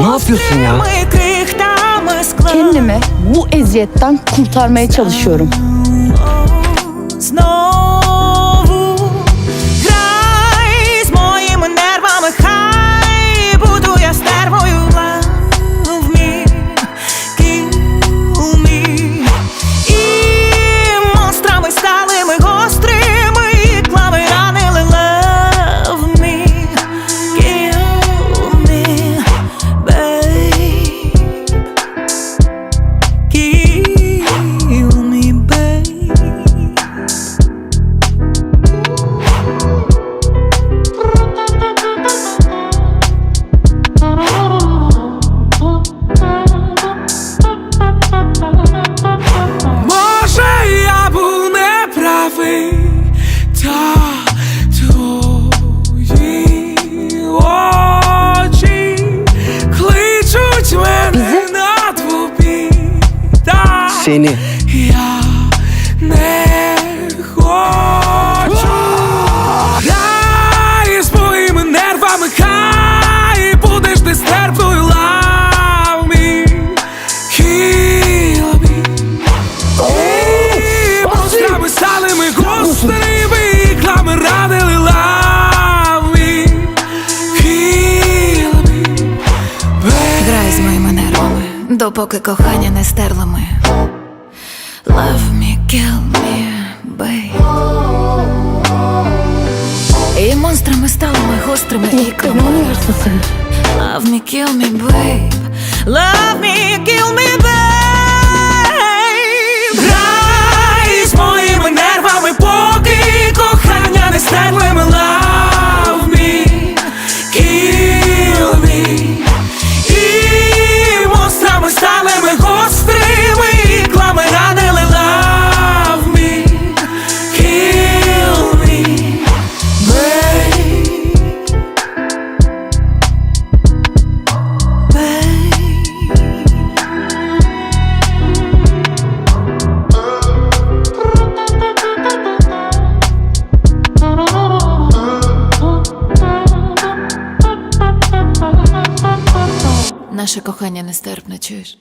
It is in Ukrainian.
Ne yapıyorsun ya? Kendimi bu eziyetten kurtarmaya çalışıyorum. Та я не хочу. Грай з моїми нервами, хай будеш ти стерпною Love me, kill me І монстрами сталими гострими іклами ранили Love me, kill me Грай з моїми нервами, допоки кохання не стерли ми. Love me, kill me, babe. І монстрами стали ми гострими іклами. Love me, kill me, babe. Love me, kill me, babe Наше кохання нестерпне, чуєш?